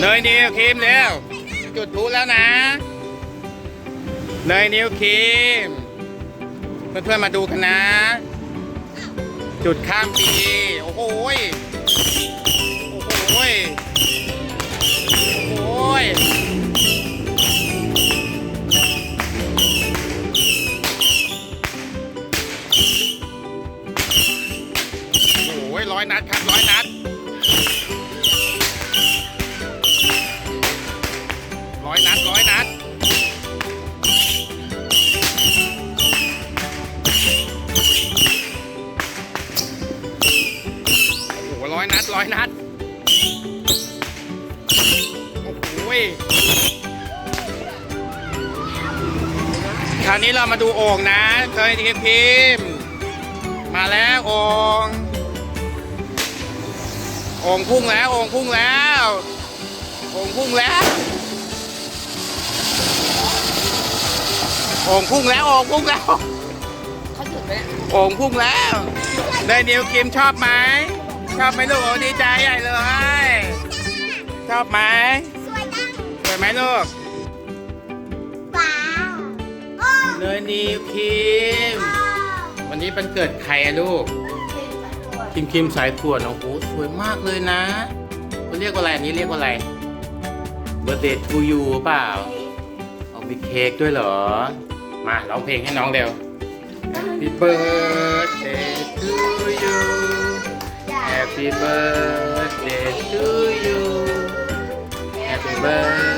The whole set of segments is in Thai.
เนยนิวครีมเร็วจุดพลุแล้วนะ เนยนิวครีม เพื่อนๆมาดูกันนะ จุดข้ามปี โอ้โหยโอ้โหยโอ้โหยโอ้โหร้อยนัดครับร้อยนัด ดูโอ่งนะเคยทีมพิมพ์มาแล้วโอ่งโอ่งพุ่งแล้วโอ่งพุ่งแล้วโอ่งพุ่งแล้วโอ่งพุ่งแล้วโอ่งพุ่งแล้วเขาหยุดไปแล้วโอ่งพุ่งแล้ว ได้นิวคิมชอบไหมชอบไหมลูกโอ้ดีใจใหญ่เลย ชอบไหมสวยจังสวยไหมลูก เนยนิวคิมวันนี้เป็นเกิดใครอะลูกคิมคิมสายขวดโอ้โหสวยมากเลยนะเขาเรียกว่าอะไรอันนี้เรียกว่าอะไร Birthday to you เปล่าเอามีเค้กด้วยเหรอ มาร้องเพลงให้น้องเร็ว Happy birthday to you Happy birthday to you Happy birthday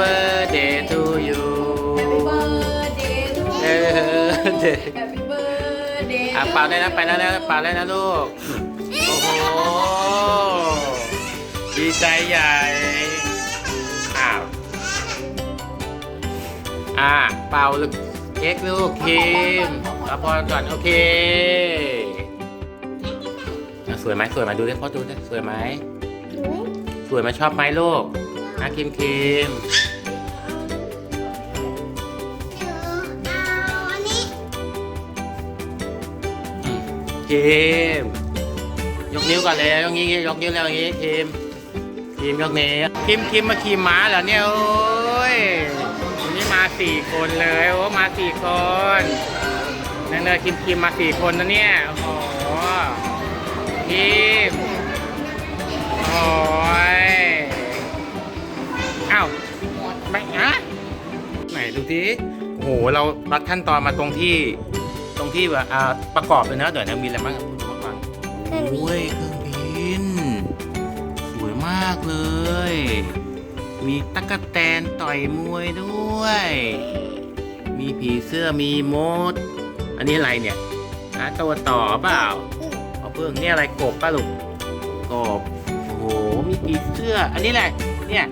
Happy birthday to you Happy birthday อะเป่าได้นะไปแล้วนะเป่าได้นะลูก โอ้โห ดีใจใหญ่อ้าวอะเป่าลูกเค้กลูกคิมรับพรก่อนโอเคอะสวยไหมสวยไหมดูดิพ่อดูดิสวยไหมสวยไหมชอบไหมลูกนะคิมคิม คิมยกนิ้วก่อนเลยยกนิ้วยกนิ้วแล้วอย่างงี้คิมคิมยกนิ้วคิมคิมมาขี่ม้าเหรอเนี่ยโอ้ยวันนี้มาสี่คนเลยโอ้มาสี่คนนั่นเลยคิมคิมมาสี่คนนะเนี่ยโอ้โหคิมโอ้ยอ้าวไม่ฮะไหนดูดิโอ้โหเรารัดขั้นตอนมาตรงที่ ตรงที่ว่าอ่าประกอบเลยนะเดี๋ยวนะมีอะไรบ้างคุณผู้ฟังโอ้ยเครื่องบิน สวยมากเลย มีตั๊กแตนต่อยมวยด้วย มีผีเสื้อมีมด อันนี้อะไรเนี่ยหาตัวต่อเปล่า เอาเพิ่งนี่อะไรกบป่ะลูกกบโอ้โหมีผีเสื้อ อันนี้อะไรเนี่ย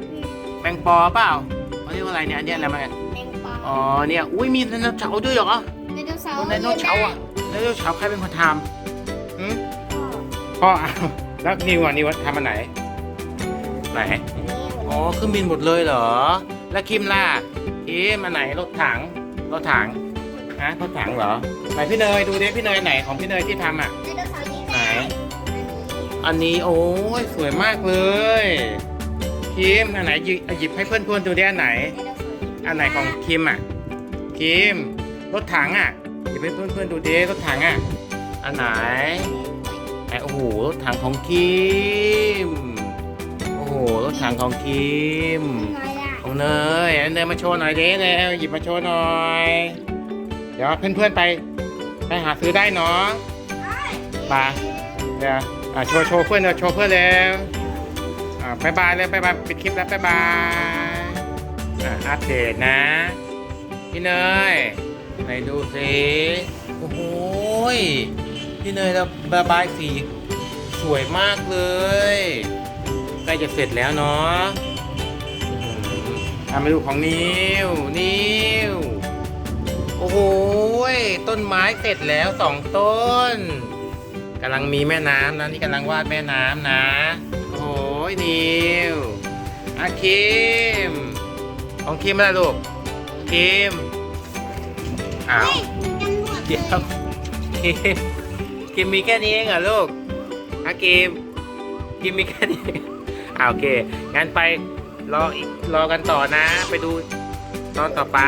แมงปอเปล่าเขาเรียกว่าอะไรเนี่ยอันเนี้ยอะไรมาอ๋อเนี่ยอุ้ยมีไดโนเสาร์ด้วยเหรอ ไดโนเสาร์ไดโนเสาร์อะไดโนเสาร์ใครเป็นคนทำหืมพ่อเอาแล้วนิวอะนิวทำอันไหน ไหน อ๋อเครื่องบินหมดเลยเหรอ แล้วคิมล่ะคิมอันไหนรถถัง รถถังฮะรถถังเหรอ ไหนพี่เนยดูดิพี่เนยไหนของพี่เนยที่ทำอะ ไดโนเสาร์นี้ไหนอันนี้โอ้ยสวยมากเลยคิมอันไหนหยิบหยิบให้เพื่อนๆดูดิอันไหนอันไหนของคิมอะคิมรถถังอะห ยิบให้เพื่อนๆดูดิรถถังอะ อันไหนไอโอ้โหรถถังของคิม โอ้โหรถถังของคิมไงล่ะของเนยเอาเนยมาโชว์หน่อยดิเร็วหยิบมาโชว์หน่อย เดี๋ยวเพื่อนๆไป ไปหาซื้อได้เนาะไปเดี๋ยวอะโชว์โชว์เพื่อนเดี๋ยวโชว์เพื่อนเร็วอ่าบายบายเลยบายบายปิดคลิปแล้วบายบายอะอัปเดตนะ พี่เนย ไหนดูสิโอ้โหพี่เนยระบายสีสวยมากเลยใกล้จะเสร็จแล้วเนาะทำให้ดูของนิวนิวโอ้โหต้นไม้เสร็จแล้วสองต้นกำลังมีแม่น้ำนะนี่กำลังวาดแม่น้ำนะ โอ้ยนิวอาคิมของคิมอะไรลูกคิม อ้าวเฮ้ยกันหมดเดี๋ยวกิมกิมมีแค่นี้เองเหรอลูกอะกิมกิมมีแค่นี้อ่าโอเค งั้นไปรออีกรอกันต่อนะ ไปดูตอนต่อไป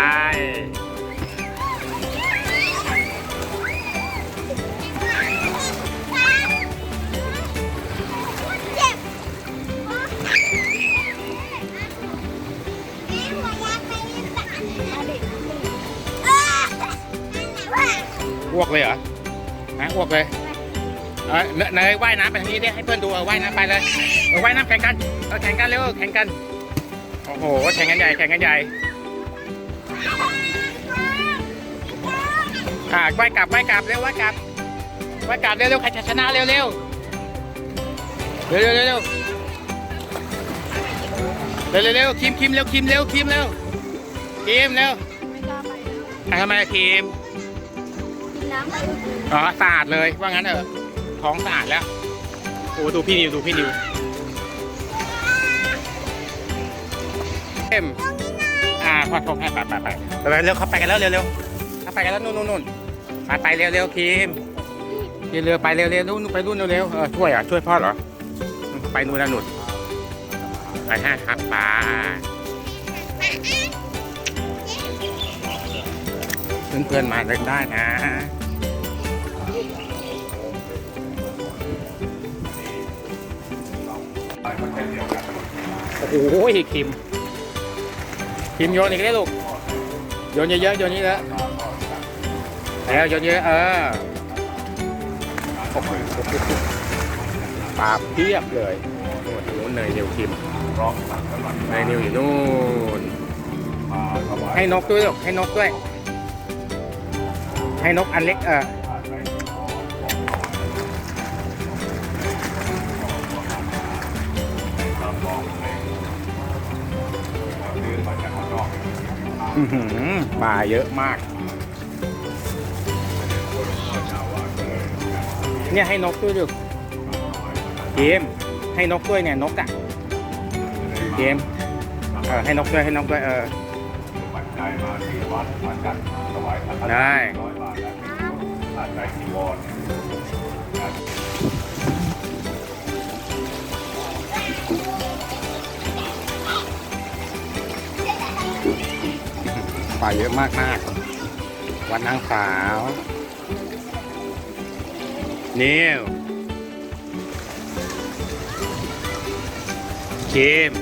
อ้วกเลยเหรอฮะอ้วกเลยเนยว่ายน้ำไปทางนี้ไดให้เพื่อนดูว่ายน้ำไปเลยเว่ายน้ำแข่งกันแข่งกันเร็วแข่งกันโอ้โหแข่งกันใหญ่แข่งกันใหญ่อ่าว่ายกลับว่ายกลับเร็วว่ายกลับว่ายกลับเร็วเร็วใครชนะเร็วเร็วเร็วเร็วเร็วเร็วเร็วคิมคิมเร็วคิมเร็วคิมเร็วคิมเร็วทำไมคิม น้ำไปอ๋อสะอาดเลยว่างั้นเถอะท้องสะอาดแล้วโอ้ดูพี่นิวดูพี่นิวเอ็มอ่าพอทงให้ไปไปไปไปเร็วเขาไปกันแล้วเร็วเร็วเขาไปกันแล้วนู่นนู่นนู่นไปไปเร็วเร็วคิมคิมเร็วไปเร็วเร็วนู่นไปนู่นเร็วเร็วเออช่วยเหรอะช่วยพ่อเหรอไปนู่นนะนู่นไปห้าครับไปเพื่อนๆมาเล่นได้นะ โอ้โหคิม คิมโยนอีกแล้วลูก โยนเยอะๆโยนนี้แล้วแล้วโยนเยอะเออปาเพียบเลยนู่นนู่นเนยนิวคิมเนยนิวอยู่นู่น ให้นกด้วยลูกให้นกด้วย ให้นกอันเล็กเออ อื้อหือปลาเยอะมาก เนี่ยให้นกด้วยดูเกมให้นกด้วยเนี่ยนกอะเกมเออให้นกด้วยให้นกด้วยเออได้ปลา เยอะมากมากวันนางสาวนิวเกม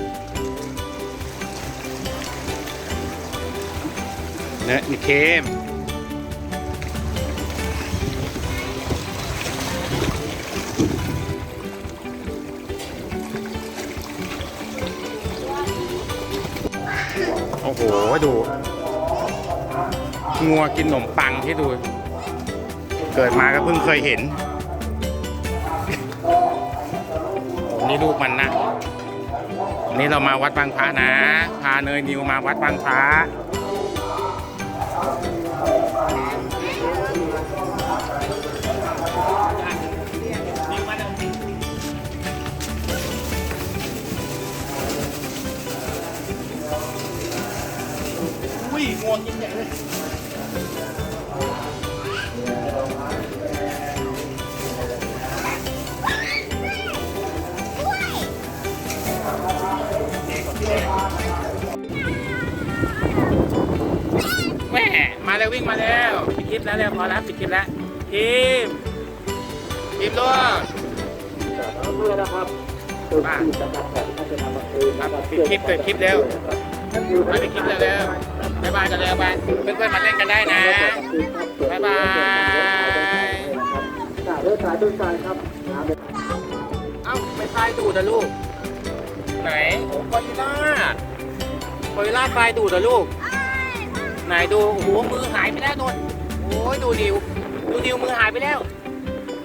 เนี่ยนี่เคมโอ้โห ดู งัวกินขนมปังที่ดู เกิดมาก็เพิ่งเคยเห็น นี่ลูกมันนะ นี่เรามาวัดบางพระนะ พาเนยนิวมาวัดบางพระ แม่มาแล้ววิ่งมาแล้วปิดคลิปแล้วเร็วพอแล้วปิดคลิปแล้วทีมทีมลูกมาครับปิดคลิปเปิดคลิปเร็วมาปิดคลิปเร็วเร็วบ๊ายบายกันเร็วไปเพื่อนๆมาเล่นกันได้นะบ๊ายบายเอ้าไม่พายดูดนะลูก ไหนโอ้กอริล่ากอริล่าพายดูดนะลูก ไหนดูโอ้โหมือหายไปแล้วนนโอ้ยดูดิว ดูดิวมือหายไปแล้ว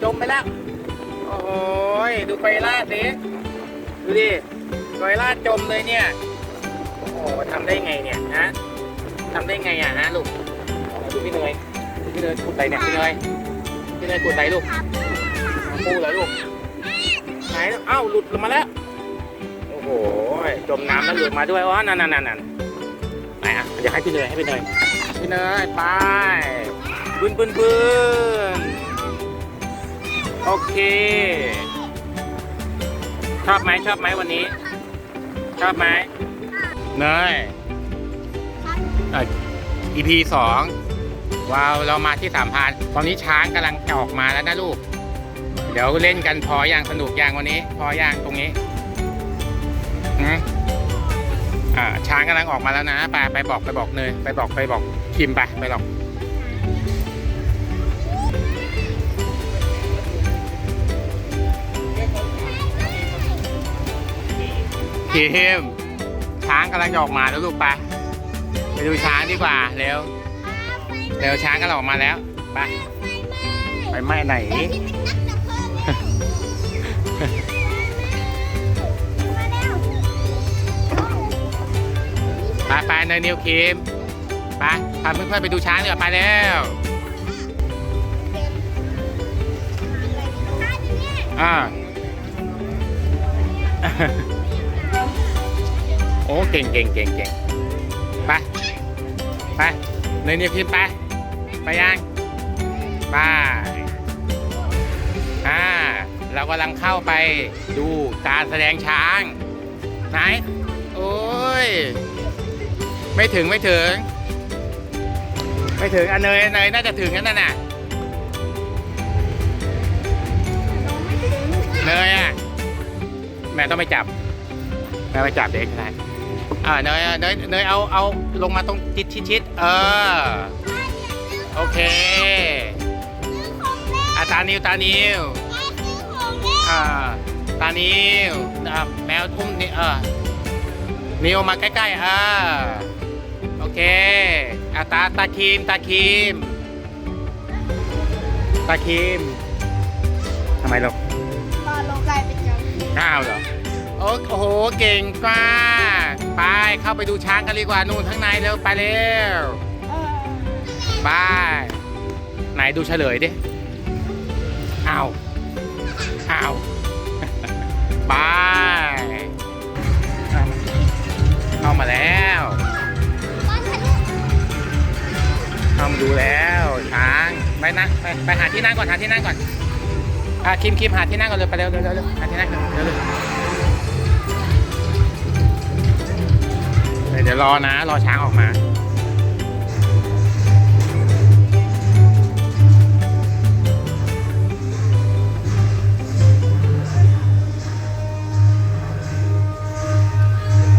จมไปแล้ว โอ้ยดูไฟลาดดิดูดิไฟลาจมเลยเนี่ยโอ้โหทำได้ไงเนี่ยฮะทำได้ไงอะฮะลูกดูพี่เนยพี่เนยขุดไตเนี่ยพี่เนยพี่เนยขุดไตลูกปูเหรอลูกไหนเอ้าหลุดลงมาแล้ว จมน้ำแล้วหลุดมาด้วยอ๋อนั่นนั่นนั่นนั่นไหนอะอยากให้พี่เนยให้พี่เนยพี่เนยไปบึ้นบึ้นบึ้นโอเค ชอบไหมชอบไหมวันนี้ ชอบไหมเนยเอ่อ EP สองว้าวเรามาที่สามพรานตอนนี้ช้างกำลังจะออกมาแล้วนะลูก เดี๋ยวเล่นกันพออย่างสนุกอย่างวันนี้ พออย่างตรงนี้ อืมอ่าช้างกำลังออกมาแล้วนะไปไปบอกไปบอกเนยไปบอกไปบอกคิมไปไปบอกคิมช้างกำลังจะออกมาแล้วลูกไปไปดูช้างดีกว่าเร็วเร็วช้างกำลังออกมาแล้วไปไปไหม้ไหน ไปไปเนยนิวคิมไปพาเพื่อนๆไปดูช้างดีกว่าไปแล้วถ้าอย่างเงี้ยอ่าโอ้เก่งเก่งเก่งเก่งไปไปเนยนิวคิมไปไปยังไปอ่าเรากำลังเข้าไปดูการแสดงช้างไหนโอ้ย ไม่ถึงไม่ถึง ไม่ถึงอันเนยเนยน่าจะถึงนั่นน่ะเนยอะแม่ต้องไปจับแม่ไปจับเด็กได้อ่าเนยเนยเนยเอาเอาลงมาตรงชิดชิดชิดเออโอเคอาตานิวตานิวอ่าตานิวอ่าแมวทุ่มนี่เออนิวมาใกล้ๆเออโอ เคอาตาตาคีมตาคีม ตาคีมทำไมลูกตอนลงกลายเป็นยังอ้าวเหรอโอ้โอ้โห เก่งมากไปเข้าไปดูช้างกันดีกว่านู่นข้างในเร็วไปเร็วเออไปไหนดูเฉลยดิอ้าวอ้าวไป เข้ามาดูแล้วช้างไปนะไปไปหาที่นั่งก่อนหาที่นั่งก่อนอะคิมคิมหาที่นั่งก่อนเลยไปเร็วเร็วเร็วเร็วหาที่นั่งก่อนเร็วเร็วเดี๋ยวรอนะรอช้างออกมา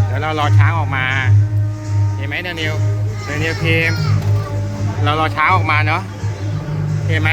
เดี๋ยวเรารอช้างออกมา เห็นไหมเนยนิวเนยนิวพิมพ์ เรารอเช้าออกมาเนาะเห็นไหม